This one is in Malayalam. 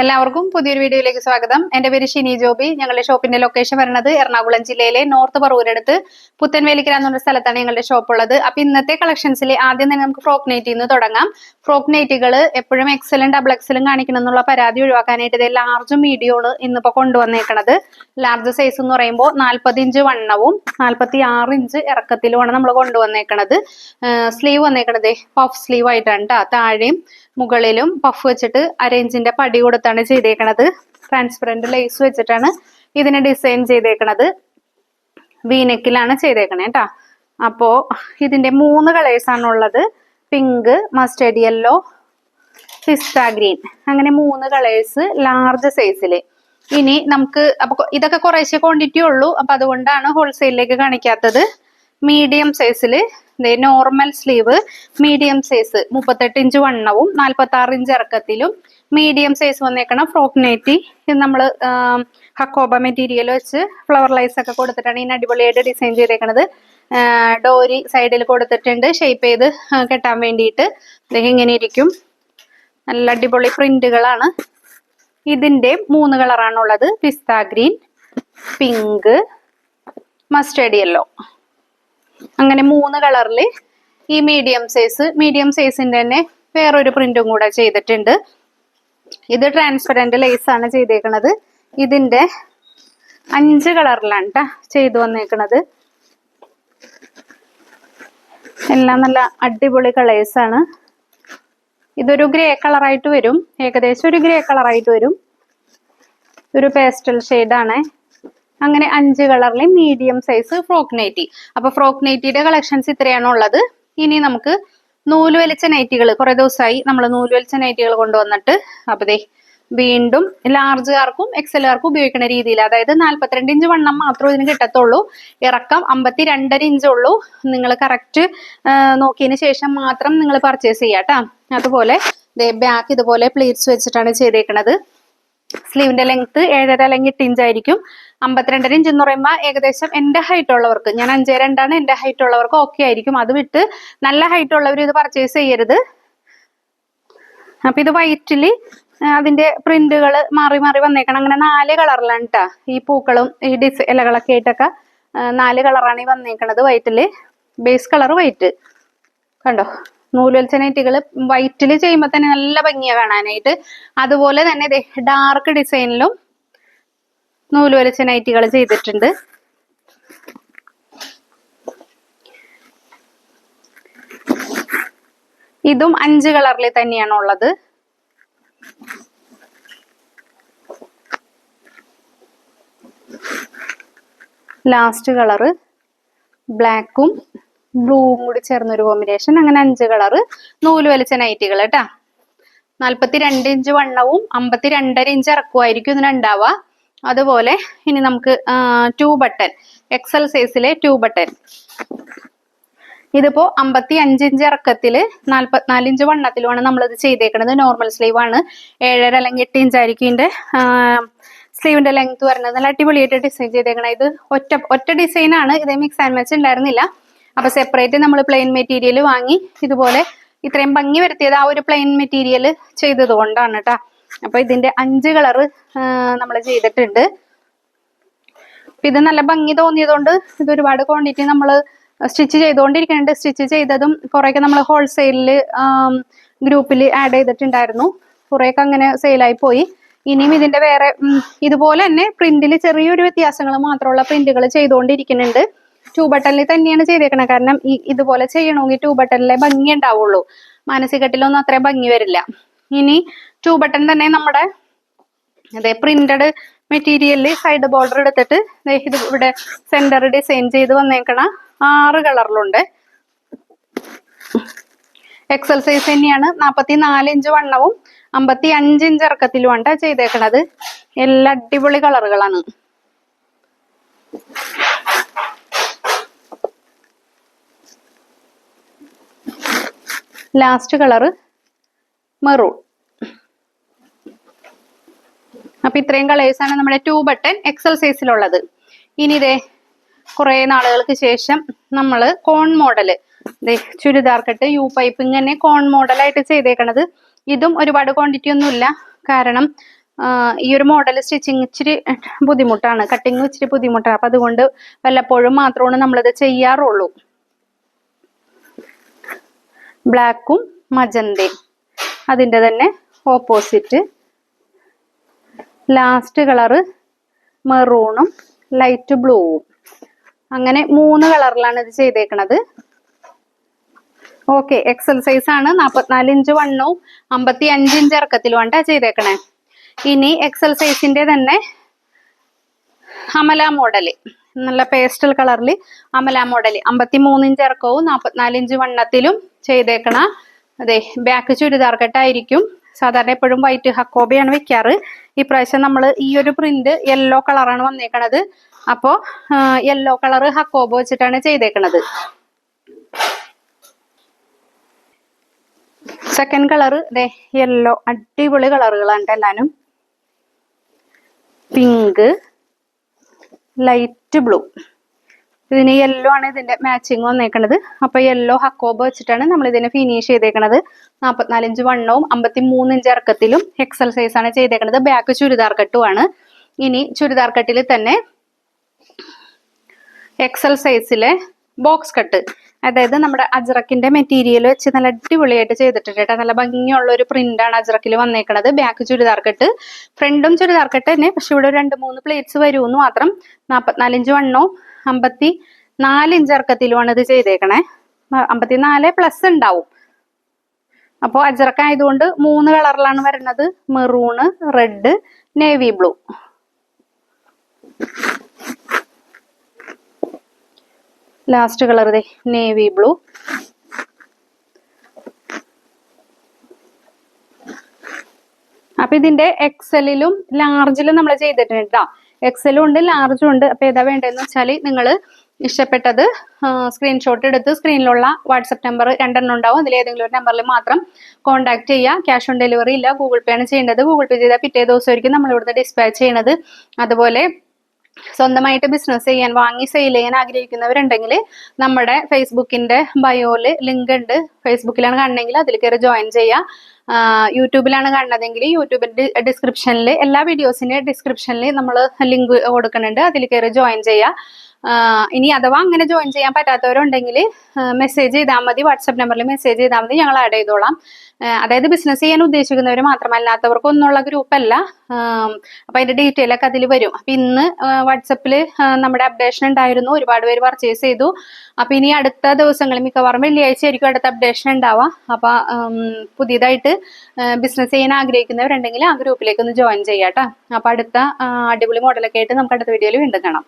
എല്ലാവർക്കും പുതിയൊരു വീഡിയോയിലേക്ക് സ്വാഗതം. എന്റെ പേര് ഷിനി ജോബി. ഞങ്ങളുടെ ഷോപ്പിന്റെ ലൊക്കേഷൻ വരുന്നത് എറണാകുളം ജില്ലയിലെ നോർത്ത് പറവൂരടുത്ത് പുത്തൻവേലിക്കര എന്നുള്ള സ്ഥലത്താണ് ഞങ്ങളുടെ ഷോപ്പ് ഉള്ളത്. അപ്പൊ ഇന്നത്തെ കളക്ഷൻസിൽ ആദ്യം തന്നെ നമുക്ക് ഫ്രോക്ക് നൈറ്റിൽ നിന്ന് തുടങ്ങാം. ഫ്രോക്ക് നൈറ്റുകൾ എപ്പോഴും എക്സലും ഡബിൾ എക്സലും കാണിക്കണം എന്നുള്ള പരാതി ഒഴിവാക്കാനായിട്ട് ഇത് ലാർജ് മീഡിയമാണ് ഇന്നിപ്പോ കൊണ്ടുവന്നേക്കണത്. ലാർജ് സൈസ് എന്ന് പറയുമ്പോൾ നാൽപ്പത് ഇഞ്ച് വണ്ണവും നാൽപ്പത്തി ആറ് ഇഞ്ച് ഇറക്കത്തിലുമാണ് നമ്മൾ കൊണ്ടുവന്നേക്കണത്. സ്ലീവ് വന്നേക്കണത്. പഫ് സ്ലീവ് ആയിട്ടാണ് ട്ടാ. താഴെയും മുകളിലും പഫ് വെച്ചിട്ട് അരേഞ്ചിന്റെ പടി കൊടുത്താണ് ചെയ്തേക്കണത്. ട്രാൻസ്പെറന്റ് ലേസ് വെച്ചിട്ടാണ് ഇതിനെ ഡിസൈൻ ചെയ്തേക്കണത്. വീനെക്കിലാണ് ചെയ്തേക്കണേ കേട്ടാ അപ്പോ ഇതിന്റെ മൂന്ന് കളേഴ്സ് ആണ് ഉള്ളത്. Pink mustard yellow pista green അങ്ങനെ മൂന്ന് കളേഴ്സ് ലാർജ് സൈസിൽ ഇനി നമുക്ക് അപ്പൊ ഇതൊക്കെ കുറേശ്ശെ ക്വാണ്ടിറ്റി ഉള്ളൂ. അപ്പൊ അതുകൊണ്ടാണ് ഹോൾസെയിലിലേക്ക് കാണിക്കാത്തത്. മീഡിയം സൈസിൽ നോർമൽ സ്ലീവ് മീഡിയം സൈസ് മുപ്പത്തെട്ട് ഇഞ്ച് വണ്ണവും നാൽപ്പത്തി ആറ് ഇഞ്ച് ഇറക്കത്തിലും മീഡിയം സൈസ് വന്നേക്കണ ഫ്രോക്ക് നെറ്റി ഇത് നമ്മൾ ഹക്കോബ മെറ്റീരിയൽ വെച്ച് ഫ്ലവർ ലൈസ് ഒക്കെ കൊടുത്തിട്ടാണ് ഇതിന് അടിപൊളിയായിട്ട് ഡിസൈൻ ചെയ്തേക്കണത്. ഡോരി സൈഡിൽ കൊടുത്തിട്ടുണ്ട്. ഷേപ്പ് ചെയ്ത് കെട്ടാൻ വേണ്ടിയിട്ട് ദേ ഇങ്ങനെ ഇരിക്കും. നല്ല അടിപൊളി പ്രിന്റുകളാണ്. ഇതിന്റെ മൂന്ന് കളറാണുള്ളത് pista green pink mustard yellow അങ്ങനെ മൂന്ന് കളറിൽ ഈ മീഡിയം സൈസ് മീഡിയം സൈസിന്റെ തന്നെ വേറൊരു പ്രിന്റും കൂടെ ചെയ്തിട്ടുണ്ട്. ഇത് ട്രാൻസ്പെറന്റ് ലേസാണ് ആണ് ചെയ്തേക്കണത്. ഇതിന്റെ അഞ്ച് കളറിലാണ് കേട്ടോ ചെയ്തു വന്നേക്കണത്. എല്ലാം നല്ല അടിപൊളി കളേഴ്സാണ് ഇതൊരു ഗ്രേ കളറായിട്ട് വരും. ഏകദേശം ഒരു ഗ്രേ കളറായിട്ട് വരും. ഒരു പേസ്റ്റൽ ആണ്. അങ്ങനെ അഞ്ച് കളറിലെ മീഡിയം സൈസ് ഫ്രോക്ക് നൈറ്റി അപ്പൊ ഫ്രോക്ക് നൈറ്റിയുടെ കളക്ഷൻസ് ഇത്രയാണ് ഉള്ളത് ഇനി നമുക്ക് നൂൽ വലിച്ച നൈറ്റികൾ കുറെ ദിവസമായി നമ്മൾ നൂൽ വലിച്ച നൈറ്റികൾ കൊണ്ടുവന്നിട്ട് അപ്പൊ ദേ വീണ്ടും ലാർജുകാർക്കും എക്സലുകാർക്കും ഉപയോഗിക്കുന്ന രീതിയിൽ അതായത് നാല്പത്തിരണ്ട് ഇഞ്ച് വണ്ണം മാത്രമേ ഇതിന് കിട്ടത്തുള്ളൂ. ഇറക്കം അമ്പത്തി രണ്ടര ഇഞ്ച് ഉള്ളൂ. നിങ്ങൾ കറക്റ്റ് നോക്കിയതിന് ശേഷം മാത്രം നിങ്ങൾ പർച്ചേസ് ചെയ്യാട്ടോ അതുപോലെ ബാക്ക് ഇതുപോലെ പ്ലീറ്റ്സ് വെച്ചിട്ടാണ് ചെയ്തേക്കണത്. സ്ലീവിന്റെ ലെങ്ത് ഏഴര അല്ലെങ്കിൽ എട്ട് ഇഞ്ച് ആയിരിക്കും. അമ്പത്തിരണ്ടര ഇഞ്ച് എന്ന് പറയുമ്പോൾ ഏകദേശം എന്റെ ഹൈറ്റ് ഉള്ളവർക്ക് ഞാൻ അഞ്ചേ രണ്ടാണ് എന്റെ ഹൈറ്റ് ഉള്ളവർക്ക് ഓക്കെ ആയിരിക്കും. അത് വിട്ട് നല്ല ഹൈറ്റ് ഉള്ളവർ ഇത് പർച്ചേസ് ചെയ്യരുത്. അപ്പൊ ഇത് വൈറ്റിൽ അതിന്റെ പ്രിന്റുകൾ മാറി മാറി വന്നേക്കണം. അങ്ങനെ നാല് കളറിലാണ് കേട്ടാ ഈ പൂക്കളും ഈ ഡിസ് ഇലകളൊക്കെ ആയിട്ടൊക്കെ നാല് കളറാണ് ഈ വന്നേക്കണത് വൈറ്റിൽ ബേസ് കളർ വൈറ്റ് കണ്ടോ? നൂലുവൽച്ച നൈറ്റുകൾ വൈറ്റിൽ ചെയ്യുമ്പോൾ തന്നെ നല്ല ഭംഗിയാണ് കാണാനായിട്ട്. അതുപോലെ തന്നെ ഡാർക്ക് ഡിസൈനിലും നൂലുവലിച്ച നൈറ്റുകൾ ചെയ്തിട്ടുണ്ട്. ഇതും അഞ്ച് കളറിൽ തന്നെയാണ് ഉള്ളത്. ലാസ്റ്റ് കളറ് ബ്ലാക്കും ബ്ലൂവും കൂടി ചേർന്നൊരു കോമ്പിനേഷൻ അങ്ങനെ അഞ്ച് കളർ നൂൽ വലിച്ച നൈറ്റികൾ കേട്ടാ നാൽപ്പത്തി രണ്ട് ഇഞ്ച് വണ്ണവും അമ്പത്തി രണ്ടര ഇഞ്ച് ഇറക്കുമായിരിക്കും ഇതിനുണ്ടാവുക അതുപോലെ ഇനി നമുക്ക് ടു ബട്ടൺ എക്സൽ സൈസിലെ ടു ബട്ടൺ ഇതിപ്പോ അമ്പത്തി അഞ്ച് ഇഞ്ച് ഇറക്കത്തിൽ നാല്പത്തിനാല് ഇഞ്ച് വണ്ണത്തിലുമാണ് നമ്മളിത് ചെയ്തേക്കുന്നത് നോർമൽ സ്ലീവ് ആണ്. ഏഴര അല്ലെങ്കിൽ എട്ട് ഇഞ്ച് ആയിരിക്കും ഇതിന്റെ സ്ലീവിന്റെ ലെങ്ത് വരുന്നത്. നല്ല അടിപൊളിയായിട്ട് ഡിസൈൻ ചെയ്തേക്കണം. ഇത് ഒറ്റ ഒറ്റ ഡിസൈനാണ് ഇതേ മിക്സ് ആൻഡ് മാച്ച് ഉണ്ടായിരുന്നില്ല. അപ്പൊ സെപ്പറേറ്റ് നമ്മൾ പ്ലെയിൻ മെറ്റീരിയൽ വാങ്ങി ഇതുപോലെ ഇത്രയും ഭംഗി വരുത്തിയത് ആ ഒരു പ്ലെയിൻ മെറ്റീരിയൽ ചെയ്തത് കൊണ്ടാണ് കേട്ടോ അപ്പൊ ഇതിന്റെ അഞ്ച് കളറ് നമ്മൾ ചെയ്തിട്ടുണ്ട്. ഇത് നല്ല ഭംഗി തോന്നിയതുകൊണ്ട് ഇത് ഒരുപാട് ക്വാണ്ടിറ്റി നമ്മൾ സ്റ്റിച്ച് ചെയ്തുകൊണ്ടിരിക്കുന്നുണ്ട്. സ്റ്റിച്ച് ചെയ്തതും കുറേയൊക്കെ നമ്മൾ ഹോൾസെയിലിൽ ഗ്രൂപ്പിൽ ആഡ് ചെയ്തിട്ടുണ്ടായിരുന്നു. കുറേയൊക്കെ അങ്ങനെ സെയിലായി പോയി. ഇനിയും ഇതിന്റെ വേറെ ഇതുപോലെ തന്നെ പ്രിന്റിൽ ചെറിയൊരു വ്യത്യാസങ്ങൾ മാത്രമുള്ള പ്രിന്റുകൾ ചെയ്തുകൊണ്ടിരിക്കുന്നുണ്ട്. ടൂ ബട്ടണിൽ തന്നെയാണ് ചെയ്തേക്കണത് കാരണം ഈ ഇതുപോലെ ചെയ്യണമെങ്കിൽ ടൂ ബട്ടണിലെ ഭംഗി ഉണ്ടാവുള്ളൂ. മാനസികട്ടിലൊന്നും അത്രയും ഭംഗി വരില്ല. ഇനി ടൂ ബട്ടൺ തന്നെ നമ്മുടെ അതെ പ്രിന്റഡ് മെറ്റീരിയലിൽ സൈഡ് ബോർഡർ എടുത്തിട്ട് ഇത് ഇവിടെ സെന്റർ ഡിസൈൻ ചെയ്ത് വന്നേക്കണ ആറ് കളറിലുണ്ട് എക്സൽ സൈസ് തന്നെയാണ്. നാൽപ്പത്തി നാല് ഇഞ്ച് വണ്ണവും അമ്പത്തി അഞ്ച് ഇഞ്ച് ഇറക്കത്തിലുമാണ് ചെയ്തേക്കണത്. എല്ലാ അടിപൊളി കളറുകളാണ് ലാസ്റ്റ് കളറ് മെറൂൺ അപ്പൊ ഇത്രയും ആണ് നമ്മുടെ ടു ബട്ടൺ എക്സൽ സൈസിലുള്ളത് ഇനി ഇതേ കുറെ നാളുകൾക്ക് ശേഷം നമ്മൾ cone model churidar cut U pipe ഇങ്ങനെ കോൺ മോഡലായിട്ട് ചെയ്തേക്കണത്. ഇതും ഒരുപാട് ക്വാണ്ടിറ്റി ഒന്നുമില്ല കാരണം ഈ ഒരു മോഡൽ സ്റ്റിച്ചിങ് ഇച്ചിരി ബുദ്ധിമുട്ടാണ്. കട്ടിങ് ഇച്ചിരി ബുദ്ധിമുട്ടാണ്. അപ്പം അതുകൊണ്ട് വല്ലപ്പോഴും മാത്രമാണ് നമ്മളിത് ചെയ്യാറുള്ളൂ. ബ്ലാക്കും മജന്തയും. അതിന്റെ തന്നെ ഓപ്പോസിറ്റ് ലാസ്റ്റ് കളറ് മെറൂണും ലൈറ്റ് ബ്ലൂവും. അങ്ങനെ മൂന്ന് കളറിലാണ് ഇത് ചെയ്തേക്കണത്. ഓക്കെ എക്സൽ സൈസ് ആണ്. നാൽപ്പത്തിനാല് ഇഞ്ച് വണ്ണവും അമ്പത്തി അഞ്ച് ഇഞ്ച് ഇറക്കത്തിലുമാണ് ചെയ്തേക്കണേ. ഇനി എക്സൽ സൈസിന്റെ തന്നെ അമല മോഡൽ. നല്ല പേസ്റ്റൽ കളറിൽ അമല മോഡൽ. അമ്പത്തി മൂന്നിഞ്ച് ഇറക്കവും നാൽപ്പത്തിനാല് ഇഞ്ച് വണ്ണത്തിലും ചെയ്തേക്കണ. അതെ ബാക്ക് ചുരിദാർ കെട്ടായിരിക്കും. സാധാരണ എപ്പോഴും വൈറ്റ് ഹക്കോബിയാണ് വെക്കാറ്. ഇപ്രാവശ്യം നമ്മൾ ഈ ഒരു പ്രിന്റ് യെല്ലോ കളറാണ് വന്നേക്കണത്. അപ്പോൾ യെല്ലോ കളർ ഹക്കോബ് വെച്ചിട്ടാണ് ചെയ്തേക്കണത്. സെക്കൻഡ് കളർ ദേ യെല്ലോ അടിപൊളി കളറുകളാണ് എല്ലാനും. പിങ്ക് ലൈറ്റ് ബ്ലൂ ഇതിന് യെല്ലോ ആണ് ഇതിന്റെ മാച്ചിങ് വന്നേക്കണത്. അപ്പൊ യെല്ലോ ഹക്കോബ് വെച്ചിട്ടാണ് നമ്മൾ ഇതിനെ ഫിനിഷ് ചെയ്തേക്കണത്. നാൽപ്പത്തിനാല് ഇഞ്ച് വണ്ണവും അമ്പത്തി മൂന്ന് ഇഞ്ച് ഇറക്കത്തിലും എക്സൽ സൈസ് ആണ് ചെയ്തേക്കണത്. ബാക്ക് ചുരിദാർ കട്ടുമാണ് ഇനി ചുരിദാർ കട്ടിൽ തന്നെ എക്സൽ സൈസിലെ ബോക്സ് കട്ട് അതായത് നമ്മുടെ അജ്രക്കിന്റെ മെറ്റീരിയൽ വെച്ച് നല്ല അടിപൊളിയായിട്ട് ചെയ്തിട്ടുണ്ട് കേട്ടോ. നല്ല ഭംഗിയുള്ള ഒരു പ്രിന്റ് ആണ് അജ്രക്കിൽ വന്നേക്കണത്. Back churidar cut. ഫ്രണ്ടും ചുരിദാർ കട്ട് തന്നെ. പക്ഷെ ഇവിടെ രണ്ട് മൂന്ന് പ്ലേറ്റ്സ് വരുമെന്ന് മാത്രം നാൽപ്പത്തിനാല് ഇഞ്ച് വണ്ണവും അമ്പത്തി നാല് ഇഞ്ച് ഇറക്കത്തിലുമാണ് ഇത് ചെയ്തേക്കണേ. അമ്പത്തിനാല് പ്ലസ് ഉണ്ടാവും. അപ്പോൾ അജറക്ക ആയതുകൊണ്ട് മൂന്ന് കളറിലാണ് വരുന്നത്. Maroon red navy blue last colour ദേ നേവി ബ്ലൂ അപ്പൊ ഇതിന്റെ എക്സലിലും ലാർജിലും നമ്മൾ ചെയ്തിട്ടുണ്ട് കേട്ടോ എക്സലും ഉണ്ട് ലാർജും ഉണ്ട്. അപ്പൊ ഏതാ വേണ്ടതെന്ന് വെച്ചാൽ നിങ്ങൾ ഇഷ്ടപ്പെട്ടത് സ്ക്രീൻഷോട്ട് എടുത്ത് സ്ക്രീനിലുള്ള വാട്സപ്പ് നമ്പർ രണ്ടെണ്ണം ഉണ്ടാവും. അതിൽ ഏതെങ്കിലും ഒരു നമ്പറിൽ മാത്രം കോൺടാക്ട് ചെയ്യുക. ക്യാഷ് ഓൺ ഡെലിവറി ഇല്ല ഗൂഗിൾ പേ ആണ് ചെയ്യേണ്ടത്. ഗൂഗിൾ പേ ചെയ്താൽ പിറ്റേ ദിവസമായിരിക്കും നമ്മൾ ഇവിടുന്ന് ഡിസ്പാച്ച് ചെയ്യണത്. അതുപോലെ സ്വന്തമായിട്ട് ബിസിനസ് ചെയ്യാൻ വാങ്ങി സെയിൽ ചെയ്യാൻ ആഗ്രഹിക്കുന്നവരുണ്ടെങ്കിൽ നമ്മുടെ ഫേസ്ബുക്കിന്റെ ബയോയിൽ ലിങ്ക് ഉണ്ട്. ഫേസ്ബുക്കിലാണ് കാണണമെങ്കിൽ അതിൽ കയറി ജോയിൻ ചെയ്യുക യൂട്യൂബിലാണ് കാണുന്നതെങ്കിൽ യൂട്യൂബിന്റെ ഡിസ്ക്രിപ്ഷനിൽ എല്ലാ വീഡിയോസിന്റെ ഡിസ്ക്രിപ്ഷനിൽ നമ്മൾ ലിങ്ക് കൊടുക്കുന്നുണ്ട്. അതിൽ കയറി ജോയിൻ ചെയ്യുക ഇനി അഥവാ അങ്ങനെ ജോയിൻ ചെയ്യാൻ പറ്റാത്തവരുണ്ടെങ്കിൽ മെസ്സേജ് ചെയ്താൽ മതി. വാട്സപ്പ് നമ്പറിൽ മെസ്സേജ് ചെയ്താൽ മതി. ഞങ്ങൾ ആഡ് ചെയ്തോളാം. അതായത് ബിസിനസ് ചെയ്യാൻ ഉദ്ദേശിക്കുന്നവർ മാത്രമല്ലാത്തവർക്കും ഒന്നുള്ള ഗ്രൂപ്പല്ല അപ്പൊ അതിന്റെ ഡീറ്റെയിൽ ഒക്കെ അതിൽ വരും. അപ്പൊ ഇന്ന് വാട്സപ്പിൽ നമ്മുടെ അപ്ഡേഷൻ ഉണ്ടായിരുന്നു. ഒരുപാട് പേര് പർച്ചേസ് ചെയ്തു. അപ്പൊ ഇനി അടുത്ത ദിവസങ്ങളിൽ മിക്കവാറും വെള്ളിയാഴ്ച ആയിരിക്കും അടുത്ത അപ്ഡേഷൻ ഉണ്ടാവുക അപ്പൊ പുതിയതായിട്ട് ബിസിനസ് ചെയ്യാൻ ആഗ്രഹിക്കുന്നവരുണ്ടെങ്കിൽ ആ ഗ്രൂപ്പിലേക്ക് ഒന്ന് ജോയിൻ ചെയ്യാം കേട്ടോ അപ്പൊ അടുത്ത അടിപൊളി മോഡലൊക്കെ ആയിട്ട് നമുക്ക് അടുത്ത വീഡിയോയിൽ വീണ്ടും കാണാം.